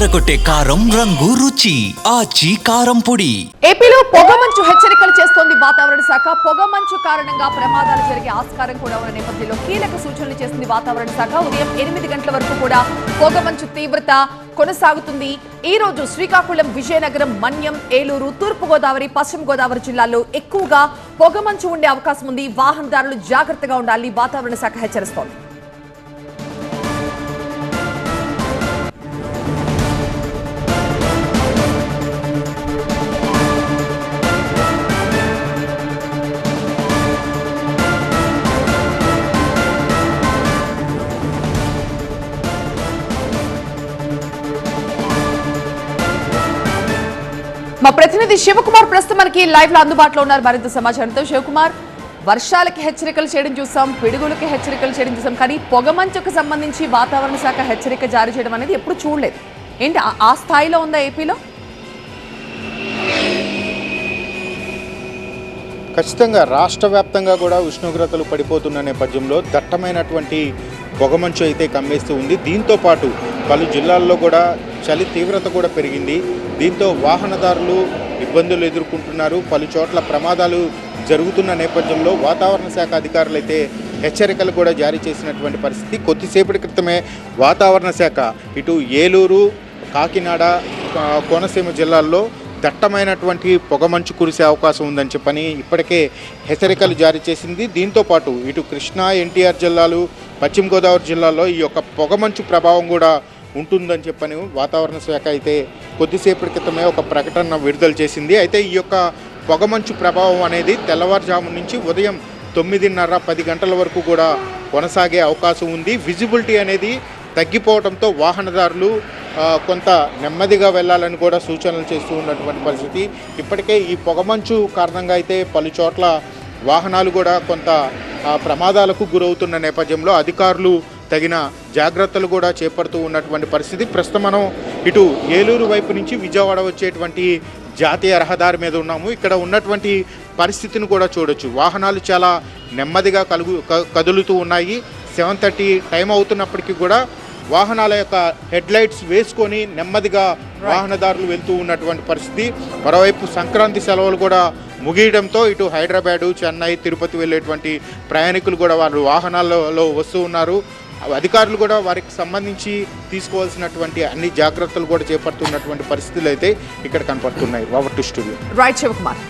ఎర్రగొట్టే కారం రంగు రుచి. ఆచి కారం పొడి. ఏపీలో పొగమంచు హెచ్చరికలు చేస్తోంది వాతావరణ శాఖ. పొగమంచు కారణంగా ప్రమాదాలు జరిగే ఆస్కారం కూడా ఉన్న నేపథ్యంలో కీలక సూచనలు చేసింది వాతావరణ శాఖ. ఉదయం ఎనిమిది గంటల వరకు కూడా పొగమంచు తీవ్రత కొనసాగుతుంది. ఈ రోజు శ్రీకాకుళం విజయనగరం మన్యం ఏలూరు తూర్పు గోదావరి పశ్చిమ గోదావరి జిల్లాల్లో ఎక్కువగా పొగమంచు ఉండే అవకాశం ఉంది. వాహనదారులు జాగ్రత్తగా ఉండాలని వాతావరణ శాఖ హెచ్చరిస్తోంది. మా ప్రతినిధి శివకుమార్ ప్రస్తుతం మనకి లైవ్లో అందుబాటులో ఉన్నారు మరింత సమాచారంతో. శివకుమార్ వర్షాలకి హెచ్చరికలు చేయడం చూసాం పిడుగులకి హెచ్చరికలు చేయడం చూసాం కానీ పొగమంచుకు సంబంధించి వాతావరణ శాఖ హెచ్చరిక జారీ చేయడం అనేది ఎప్పుడు చూడలేదు. ఏంటి ఆ- స్థాయిలో ఉందా ఏపీలో? ఖచ్చితంగా రాష్ట్ర వ్యాప్తంగా కూడా ఉష్ణోగ్రతలు పడిపోతున్న నేపథ్యంలో దట్టమైనటువంటి పొగమంచు అయితే కమ్మేస్తూ ఉంది. దీంతో పాటు పలు జిల్లాల్లో కూడా చలి తీవ్రత కూడా పెరిగింది. దీంతో వాహనదారులు ఇబ్బందులు ఎదుర్కొంటున్నారు. పలు చోట్ల ప్రమాదాలు జరుగుతున్న నేపథ్యంలో వాతావరణ శాఖ అధికారులైతే హెచ్చరికలు కూడా జారీ చేసినటువంటి పరిస్థితి. కొద్దిసేపటి క్రితమే వాతావరణ శాఖ ఇటు ఏలూరు కాకినాడ కోనసీమ జిల్లాల్లో దట్టమైనటువంటి పొగమంచు కురిసే అవకాశం ఉందని చెప్పని ఇప్పటికే హెచ్చరికలు జారీ చేసింది. దీంతో పాటు ఇటు కృష్ణా ఎన్టీఆర్ జిల్లాలు పశ్చిమ గోదావరి జిల్లాలో ఈ యొక్క పొగమంచు ప్రభావం కూడా ఉంటుందని చెప్పని వాతావరణ శాఖ అయితే కొద్దిసేపటి క్రితమే ఒక ప్రకటన విడుదల చేసింది. అయితే ఈ యొక్క పొగమంచు ప్రభావం అనేది తెల్లవారుజాము నుంచి ఉదయం తొమ్మిదిన్నర పది గంటల వరకు కూడా కొనసాగే అవకాశం ఉంది. విజిబిలిటీ అనేది తగ్గిపోవడంతో వాహనదారులు కొంత నెమ్మదిగా వెళ్ళాలని కూడా సూచనలు చేస్తూ ఉన్నటువంటి పరిస్థితి. ఇప్పటికే ఈ పొగమంచు కారణంగా అయితే పలు చోట్ల వాహనాలు కూడా కొంత ప్రమాదాలకు గురవుతున్న నేపథ్యంలో అధికారులు తగిన జాగ్రత్తలు కూడా చేపడుతూ ఉన్నటువంటి పరిస్థితి. ప్రస్తుతం మనం ఇటు ఏలూరు వైపు నుంచి విజయవాడ వచ్చేటువంటి జాతీయ రహదారి మీద ఉన్నాము. ఇక్కడ ఉన్నటువంటి పరిస్థితిని కూడా చూడొచ్చు. వాహనాలు చాలా నెమ్మదిగా కలుగు క- కదులుతూ ఉన్నాయి. సెవెన్ థర్టీ టైం అవుతున్నప్పటికీ కూడా వాహనాల యొక్క హెడ్ లైట్స్ వేసుకొని నెమ్మదిగా వాహనదారులు వెళ్తూ ఉన్నటువంటి పరిస్థితి. మరోవైపు సంక్రాంతి సెలవులు కూడా ముగియడంతో ఇటు హైదరాబాదు చెన్నై తిరుపతి వెళ్ళేటువంటి ప్రయాణికులు కూడా వారు వాహనాలలో వస్తూ ఉన్నారు. అధికారులు కూడా వారికి సంబంధించి తీసుకోవాల్సినటువంటి అన్ని జాగ్రత్తలు కూడా చేపడుతున్నటువంటి పరిస్థితులు అయితే ఇక్కడ కనపడుతున్నాయి. Over to studio. Right Shivakumar.